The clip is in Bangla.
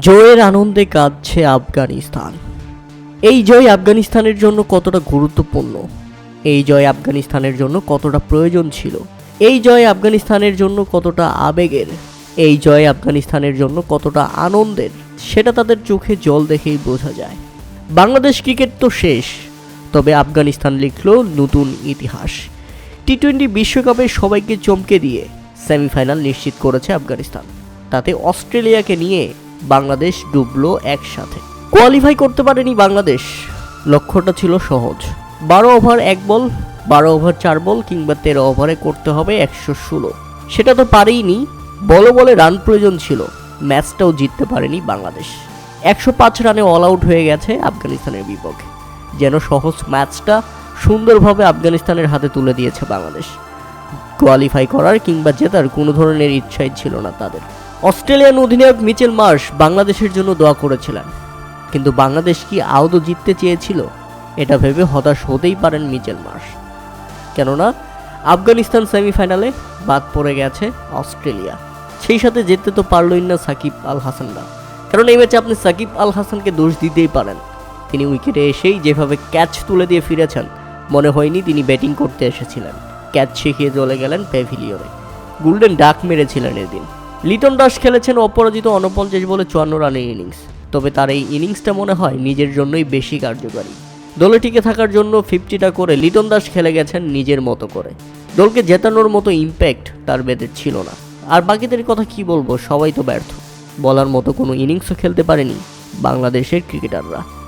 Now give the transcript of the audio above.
জয়ের আনন্দে কাঁদছে আফগানিস্তান। এই জয় আফগানিস্তানের জন্য কতটা গুরুত্বপূর্ণ? এই জয় আফগানিস্তানের জন্য কতটা প্রয়োজন ছিল? এই জয় আফগানিস্তানের জন্য কতটা আবেগের? এই জয় আফগানিস্তানের জন্য কতটা আনন্দের? সেটা তাদের চোখে জল দেখেই বোঝা যায়। বাংলাদেশ ক্রিকেট তো শেষ, তবে আফগানিস্তান লিখল নতুন ইতিহাস। টি টোয়েন্টি বিশ্বকাপে সবাইকে চমকে দিয়ে সেমিফাইনাল নিশ্চিত করেছে আফগানিস্তান। তাতে অস্ট্রেলিয়াকে নিয়ে বাংলাদেশ ডুবলো একসাথে। কোয়ালিফাই করতে পারেনি বাংলাদেশ। লক্ষ্যটা ছিল সহজ। বারো ওভার এক বল, বারো ওভার চার বল কিংবা তেরো ওভারে করতে হবে একশো ষোলো। সেটা তো পারেইনি। বলো বলে রান প্রয়োজন ছিল। ম্যাচটাও জিততে পারেনি বাংলাদেশ। একশো পাঁচ রানে অল আউট হয়ে গেছে আফগানিস্তানের বিপক্ষে। যেন সহজ ম্যাচটা সুন্দরভাবে আফগানিস্তানের হাতে তুলে দিয়েছে বাংলাদেশ। কোয়ালিফাই করার কিংবা জেতার কোনো ধরনের ইচ্ছাই ছিল না তাদের। অস্ট্রেলিয়ান অধিনায়ক মিচেল মার্শ বাংলাদেশের জন্য দোয়া করেছিলেন। কিন্তু বাংলাদেশ কি আদৌ জিততে চেয়েছিল? এটা ভেবে হতাশ হতেই পারেন মিচেল মার্শ। কেননা, আফগানিস্তান সেমিফাইনালে বাদ পড়ে গেছে অস্ট্রেলিয়া। সেই সাথে যেতে তো পারলই না সাকিব আল হাসানরা কারণ এই ম্যাচে আপনি সাকিব আল হাসানকে দোষ দিতেই পারেন। তিনি উইকেটে এসেই যেভাবে ক্যাচ তুলে দিয়ে ফিরেছেন, মনে হয়নি তিনি ব্যাটিং করতে এসেছিলেন। ক্যাচ শিখিয়ে চলে গেলেন প্যাভিলিয়নে। গোল্ডেন ডাক মেরেছিলেন এদিন। লিটন দাস খেলেছেন অপরাজিত অনপঞ্চাশ বলে চুয়ান্ন রানের ইনিংস। তবে তার এই ইনিংসটা মনে হয় নিজের জন্যই বেশি কার্যকারী। দলে টিকে থাকার জন্য ফিফটিটা করে লিটন দাস খেলে গেছেন নিজের মতো করে। দলকে জেতানোর মতো ইম্প্যাক্ট তার বেদের ছিল না। আর বাকিদের কথা কি বলব, সবাই তো ব্যর্থ। বলার মতো কোনো ইনিংসও খেলতে পারেনি বাংলাদেশের ক্রিকেটাররা।